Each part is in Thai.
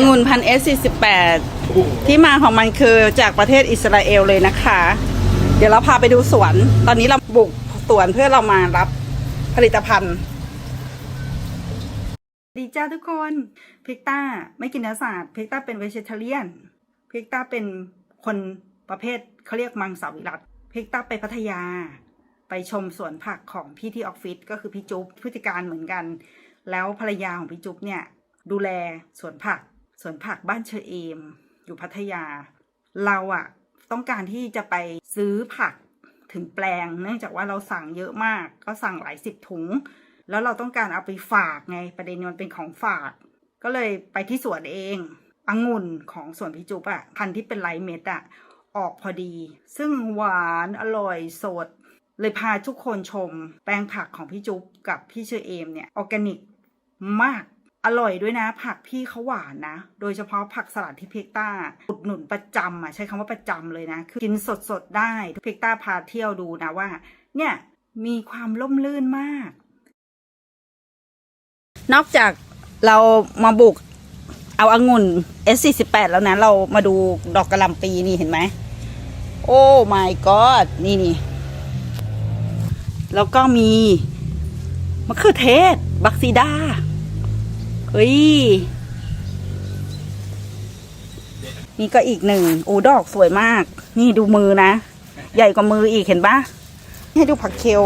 องุ่นพันเอสสี่สิบแปดที่มาของมันคือจากประเทศอิสราเอลเลยนะคะ เดี๋ยวเราพาไปดูสวน ตอนนี้เราบุกสวนเพื่อเรามารับผลิตภัณฑ์ ดีจ้าทุกคนพิกต้าไม่กินเนื้อสัตว์พิกต้าเป็นเวจเทเรียนพิกต้าเป็นคนประเภทเขาเรียกมังสวิรัตพิกต้าไปพัทยา ไปชมสวนผักของพี่ที่ออฟฟิศก็คือพี่จุ๊บผู้จัดการเหมือนกัน แล้วภรรยาของพี่จุ๊บเนี่ยดูแลสวนผัก สวนผักบ้านเชอเอม อยู่พัทยา เราอะต้องการที่จะไปซื้อผักถึงแปลง เนื่องจากว่าเราสั่งเยอะมาก ก็สั่งหลายสิบถุง แล้วเราต้องการเอาไปฝากไงประเด็นมันเป็นของฝาก ก็เลยไปที่สวนเององุ่นของสวนพิจุบอะพันธุ์ที่เป็นไลท์เม็ดอะออกพอดี ซึ่งหวานอร่อยสด เลยพาทุกคนชม แปลงผักของพี่จุ๊บกับพี่เชอเอมเนี่ยออร์แกนิกมาก อร่อยด้วยนะ ผักพี่เขาหวานนะ โดยเฉพาะผักสลัดที่เพกต้าอุดหนุนประจำอะใช้คำว่าประจำเลยนะ คือกินสดๆได้เพกต้าพาเที่ยวดูนะว่า เนี่ยมีความล่มลื่นมาก นอกจากเรามาบุกเอาอางุ่น S48 แล้วนะ เรามาดูดอกกระลำปีนี่เห็นไหม โอ้ my god นี่นี่ แล้วก็มีมะเขือเทศ บักซีดา เฮ้ย นี่ก็อีกหนึ่งโอ้ดอกสวยมาก นี่ดูมือนะ ใหญ่กว่ามืออีกเห็นปะให้ดูผักเคล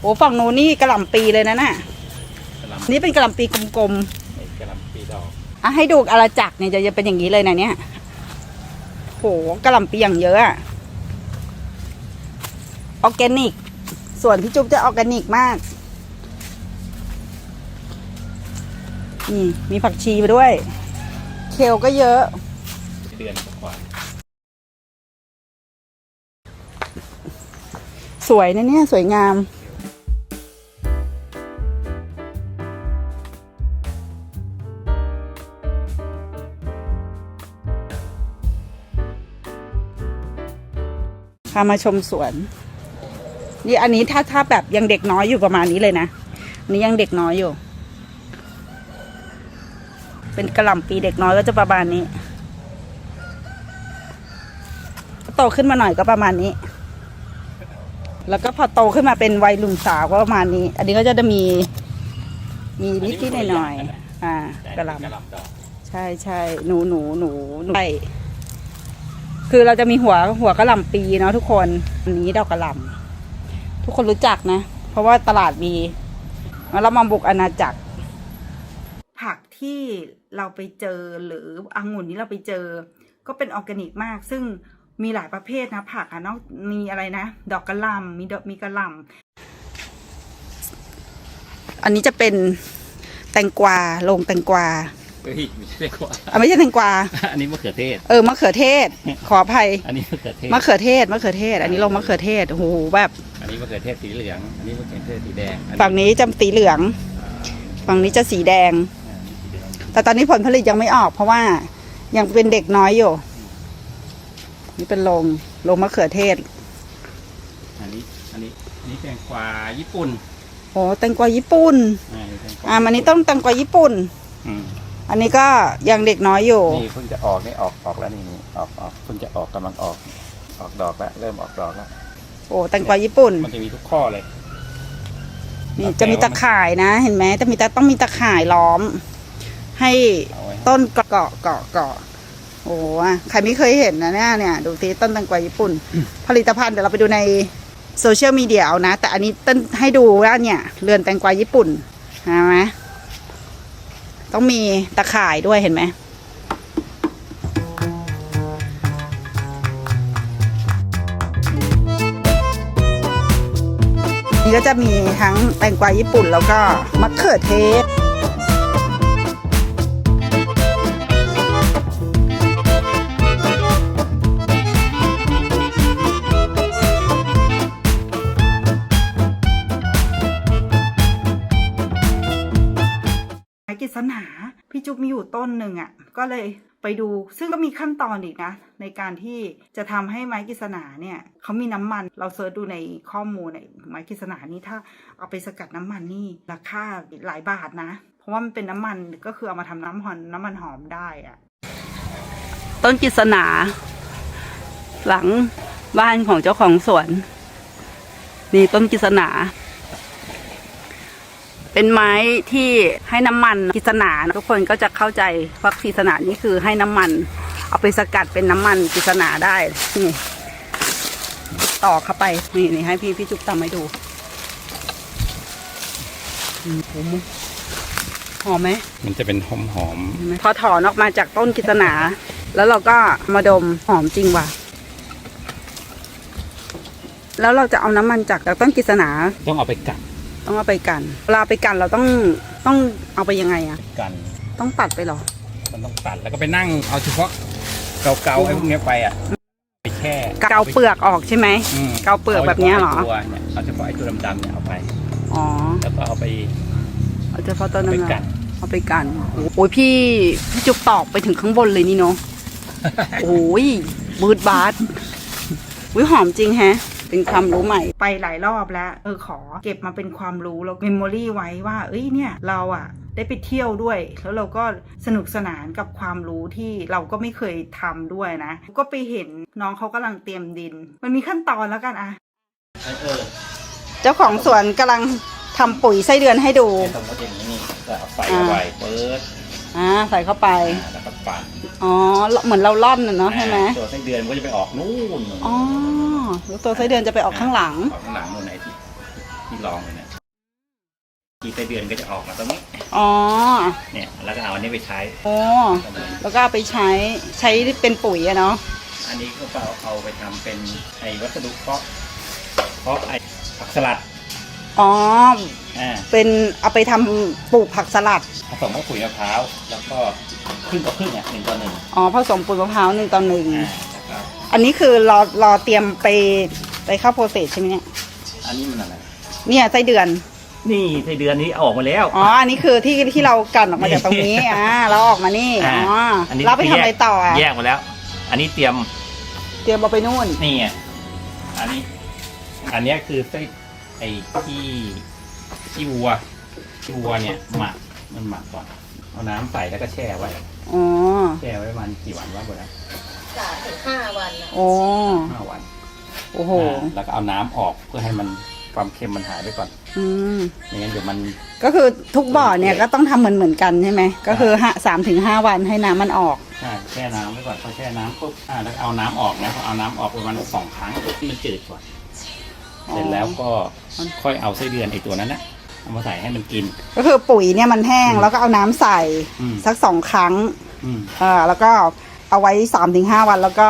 โอ้ฝั่งโน้นนี่กระหล่ำปีเลยนะน่ะกระหลนี่เป็นกระหล่ำปีกลมำไอ้กระหลำปีดอกๆอะให้ดูอาณาจักรเนี่ยจะจะเป็นอย่างนี้เลยนะเนี่ยโหกระหล่ำปีอย่างเยอะอะออร์แกนิก ส่วนพี่จุ๊บจะออร์แกนิกมาก นี่มีผักชีมาด้วย เคลก็เยอะ เดือนกว่าสวยนะเนี่ย สวยงาม พามาชมสวน นี่อันนี้ถ้าถ้าแบบยังเด็กน้อยอยู่ประมาณนี้เลยนะนนี้ยังเด็กน้อยอยู่ เป็นกระหล่ำปีเด็กน้อยก็จะประมาณนี้ โตขึ้นมาหน่อยก็ประมาณนี้ แล้วก็พอโตขึ้นมาเป็นวัยหนุ่มสาวก็ประมาณนี้ อันนี้ก็จะมี มีนิดนิดหน่อยหน่อยๆอ่าแต่กระหกระหลำลำดอกใช่ใช่หนูหนูหนูหนูใช่คือเราจะมีหัวหัวกระหล่ำปีเนาะทุกคนอันนี้ดอกกระหล่ำทุกคนรู้จักนะ เพราะว่าตลาดมีแล้วเรามาบุกอาณาจักรผัก ที่เราไปเจอหรือองุ่นนี้เราไปเจอ ก็เป็นออร์แกนิกมาก ซึ่งมีหลายประเภทนะผักอะเนอกมีอะไรนะ ดอกกระหล่ำมีดอกมีกระหล่ำอันนี้จะเป็นแตงกวาลงแตงกวาเฮ้ยไม่ใช่กว่าอะไม่ใช่แตงกวา อันนี้มะเขือเทศ เออมะเขือเทศ ขออภัย อันนี้มะเขือเทศ มะเขือเทศ มะเขือเทศ อันนี้ลงมะเขือเทศ โอ้โหแบบ อันนี้มะเขือเทศสีเหลือง อันนี้มะเขือเทศสีแดงอัฝั่งนี้จะสีเหลือง ฝั่งนี้จะสีแดงอ่าสี แดงแต่ตอนนี้ผลผลิตยังไม่ออก เพราะว่ายังเป็นเด็กน้อยอยู่ นี่เป็นลงลงมะเขือเทศ อันนี้อันนี้อันนี้แตงกวาญี่ปุ่นโอ้แตงกวาญี่ปุ่น อ่านี่แตงกวาอ่ามันนี้ต้องแตงกวาญี่ปุ่น อืมอันนี้ก็ยังเด็กน้อยอยู่ นี่เพิ่งจะออกนี่ออกออกแล้วนี่นี่ออกออกเพิ่งจะออกกำลังออกออกดอกแล้วเริ่มออกดอกแล้วโอ้แตงกวาญี่ปุ่น มันจะมีทุกข้อเลย นี่จะมีตะข่ายนะ เห็นไหมจะมีตะต้องมีตะข่ายล้อม ให้ต้นเกาะเกาะเกาะเกาะโอ้โหใครไม่เคยเห็นนะเนี่ยเนี่ยดูสิต้นแตงกวาญี่ปุ่น ผลิตภัณฑ์เดี๋ยวเราไปดูในโซเชียลมีเดียเอานะ แต่อันนี้ต้นให้ดูว่าเนี่ยเรือนแตงกวาญี่ปุ่นเห็นไหมต้องมีตะข่ายด้วยเห็นไหมนี่ก็จะมีทั้งแตงกวาญี่ปุ่นแล้วก็มะเขือเทศ ไม้กฤษณาพี่จุ๊บมีอยู่ต้นหนึ่งอะ ก็เลยไปดู ซึ่งก็มีขั้นตอนอีกนะ ในการที่จะทำให้ไม้กฤษณาเนี่ยเขามีน้ำมัน เราเสิร์ชดูในข้อมูลในไม้กฤษณานี่ถ้าเอาไปสกัดน้ำมันนี่ราคาหลายบาทนะผราะว่ามันเป็นน้ำมันก็คือเอามาทำน้ำหอมน้ำมันหอมได้อะต้นกิษณา หลังบ้านของเจ้าของสวน นี่ต้นกิษณา เป็นไม้ที่ให้น้ำมันกิษณาทุกคนก็จะเข้าใจว่ากิษณานี่คือให้น้ำมัน เอาไปสกัดเป็นน้ำมันกิษณาได้นี่ต่อเข้าไปนี่นี่ให้พี่พี่จุ๊บทำให้ดูอืมผมหอมไหมมันจะเป็นหอมหอมเห็นไหมพอถอนออกมาจากต้นกิษณาแล้วเราก็มาดมหอมจริงว่ะแล้วเราจะเอาน้ำมันจากจากต้นกิษณาๆต้องเอาไปกัด ต้องเอาไปกันเวลาไปกันเราต้องต้องเอาไปยังไงอะกัน ต้องตัดไปเหรอ มันต้องตัดแล้วก็ไปนั่งเอาเฉพาะเกาๆไอ้พวกเนี้ยไปอะไปแช่เกาเปลือกออกใช่ไหมอืมเกาเปลือกแบบเนี้ยเหรอาฉพาะไตัวเนี่ยเอาเฉพาะไอ้ตัวดำๆเนี่ยเอาไป อ๋อแล้วก็เอาไปเอาเฉพาะต้นนั้นไปเหรอกัดเอาไปกันโอ้ยพี่พี่จุกตอกไปถึงข้างบนเลยนี่เนาะ โอ้ยบูดบาร์ดวิหอมจริงแฮะ เป็นความรู้ใหม่ ไปหลายรอบแล้ว เออขอเก็บมาเป็นความรู้แล้วเมมโมรี่ไว้ว่า เอ้ยเนี่ยเราอะได้ไปเที่ยวด้วย แล้วเราก็สนุกสนานกับความรู้ที่เราก็ไม่เคยทำด้วยนะ ก็ไปเห็นน้องเขากำลังเตรียมดิน มันมีขั้นตอนแล้วกันอะเออเจ้าของสวนกำลังทำปุ๋ยไส้เดือนให้ดูสมมติอย่างนี้นี่ก็เอาใส่เข้าไปเปิด อ่าใส่เข้าไปอ่าแล้วก็ปั่นอ๋อ เหมือนเราล่อนน่ะเนาะใช่ไหมตัวไส้เดือนมันก็จะไปออกนู่นอ๋อแล้วตัวไส้เดือนจะไปออกข้างหลัง ออกข้างหลังนู่นไหนที่ที่รองเลยเนี่ยที่ไส้เดือนก็จะออกมาตรงนี้ อ๋อ เนี่ยแล้วก็เอาอันนี้ไปใช้โอ้แล้วก็เอาไปใช้ใช้เป็นปุ๋ยอะเนาะ อันนี้ก็เอาเอาไปทำเป็นไอ้วัสดุเพาะเพาะไอ้ผักสลัด อ๋อ อ่าเป็นเอาไปทำปลูกผักสลัด ผสมกับปุ๋ยมะพร้าวแล้วก็ครึ่งต่อครึ่งอะหนึ่งต่อหนึ่งอ๋อผสมปุ๋ยมะพร้าวหนึ่งต่อหนึ่งอ่าแล้วก็อันนี้คือรอรอเตรียมไปไปเข้าโปรเซสใช่ไหมเนี่ยอันนี้มันอะไรเนี่ยไส้เดือน นี่ไส้เดือนนี้เอาออกมาแล้ว อ๋อ อันนี้คือที่ที่เรากันออกมาจากตรงนี้ อ่าเราออกมานี่ อ๋ออนนี้เราไปทำอะไรต่ออะ แยกมาแล้ว อันนี้เตรียมเตรียมเอาไปนู่น นี่ไงอันนี้ อันเนี้ยคือไส้ไอ้ที่ ที่วัวที่วัวเนี่ยหมักมันหมักก่อน เอาน้ำใส่แล้วก็แช่ไว้ อ๋อ แช่ไว้ประมาณกี่วันวะเบอร์นะสามถึงห้าวันนะโอ้ห้าวันโอ้โห อ่าแล้วก็เอาน้ำออกเพื่อให้มันความเค็มมันหายไปก่อนอืม ไม่งั้นเดี๋ยวมัน ก็คือทุกบ่อเนี่ยก็ต้องทำเหมือนเหมือนกันใช่ไหม ก็คือห้าสามถึงห้าวันให้น้ำมันออกใช่แช่น้ำไว้ก่อนพอแช่น้ำปุ๊บอ่าแล้วก็เอาน้ำออกนะพอเอาน้ำออกประมาณสองครั้งที่มันจืดก่อนอ๋อเสร็จแล้วก็ค่อยเอาไส้เดือนไอ้ตัวนั้นนะ เอามาใส่ให้มันกิน ก็คือปุ๋ยเนี่ยมันแห้งอืมแล้วก็เอาน้ำใส่อืม สักสองครั้งอืมอ่าแล้วก็เอาไว้สามถึงห้าวันแล้วก็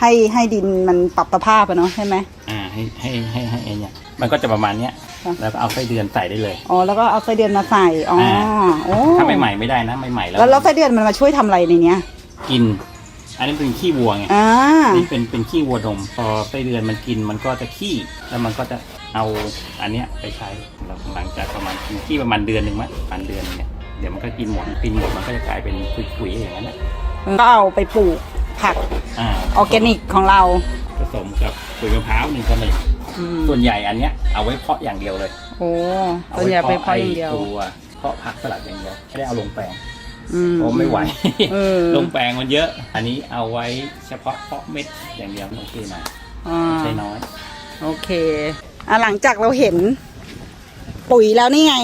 ให้ให้ดินมันปรับสภาพอะเนาะใช่ไหม อ่าให้ให้ให้ให้ไอ้เนี่ยมันก็จะประมาณเนี้ยค่ะ แล้วก็เอาไส้เดือนใส่ได้เลย อ๋อแล้วก็เอาไส้เดือนมาใส่อ๋อโอ้ถ้าไม่ใหม่ไม่ได้นะไม่ใหม่แล้วแล้วแล้วไส้เดือนมันมาช่วยทำอะไรในเนี้ยกิน อันนี้เป็นขี้วัวไงอ่านี่เป็นเป็นขี้วัวดมพอไส้เดือนมันกินมันก็จะขี้แล้วมันก็จะ เอาอันเนี้ยไปใช้แล้วหลังจากประมาณกินขี้ประมาณเดือนหนึ่งมั้ยประมาณเดือนเนี่ยเดี๋ยวมันก็กินหมดกินหมดมันก็จะกลายเป็นปุ๋ยๆอย่างนั้นแหละก็เอาไปปลูกผักอ่าออร์แกนิกของเรา ผสมกับปุ๋ยมะพร้าวหนึ่งต่อหนึ่งอืมส่วนใหญ่อันเนี้ยเอาไว้เพาะอย่างเดียวเลยโอ้ส่วนใหญ่ไปเพาะอย่างเดียว ไตัวเพาะผักสลัดอย่างเดียวไม่ได้เอาลงแปลงอืมเพราะไม่ไหว เออลงแปลงมันเยอะ อันนี้เอาไว้เฉพาะเพาะเม็ดอย่างเดียวโอเคหน่อยอ่าใช้น้อย โอเค อะหลังจากเราเห็นปุ๋ยแล้วนี่ไง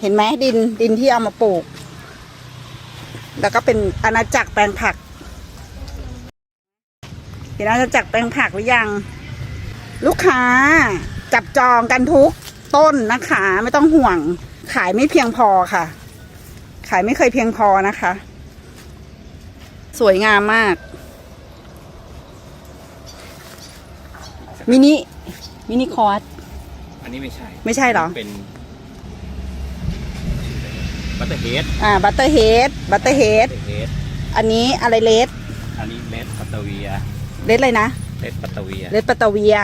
เห็นไหมดินดินที่เอามาปลูก แล้วก็เป็นอาณาจักรแปลงผัก เห็นอาณาจักรแปลงผักหรือยัง ลูกค้าจับจองกันทุกต้นนะคะ ไม่ต้องห่วง ขายไม่เพียงพอค่ะ ขายไม่เคยเพียงพอนะคะ สวยงามมาก มินิมินิคอร์ส อันนี้ไม่ใช่ไม่ใช่เหรอ เป็นบัตเตอร์เฮดอ่าบัตเตอร์เฮดบัตเตอร์เฮดเฮดอันนี้อะไรเลสอันนี้เลดปัตเตอร์เวียเลสเลยนะเลดปัตเตอร์เวียเลสปัตเตอร์เวีย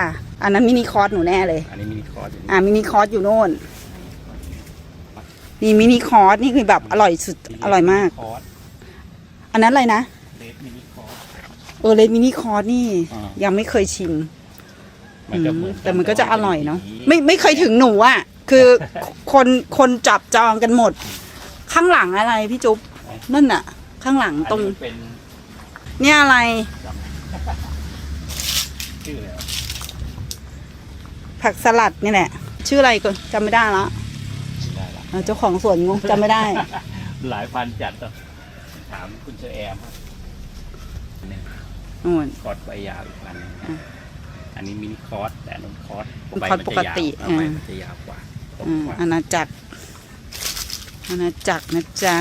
อันนั้นมินิคอร์สหนูแน่เลย อันนี้มินิคอร์สอยู่นี่อ่ามินิคอร์สอยู่โน่นนี่มินิคอร์สนี่คือแบบอร่อยสุดอร่อยมาก คอร์สอันนั้นอะไรนะเลดมินิคอร์สเออเลสมินิคอร์สนี่ อ่า ยังไม่เคยชิมมัน ก็เหมือนแต่มันก็จะอร่อยเนาะสีไม่ไม่เคยถึงหนูอะคือคนคนจับจองกันหมดเข้าข้างหลังอะไรพี่จุ๊บนั่นน่ะ ข้างหลังตรงอันนี้มันเป็นเนี่ยอะไรชื่ออะไรวะผักสลัดนี่แหละ ชื่ออะไรก็จำไม่ได้ละไม่ได้ละเออเจ้าของสวนงงจำไม่ได้ หลายพันจัดต้องถามคุณเชอแอมครับหนึ่งนู่นคอร์สใบยาวอีกพันหนึ่งนะ อะอันนี้มินิคอร์สแต่อันนู้นคอร์สเป็นใบคอร์สมันจะปกติยาวเอาใบอ่ามัมันจะยาวกว่าตรงอืมกว่า อาณาจักรอาณาจักรนะจ๊ะ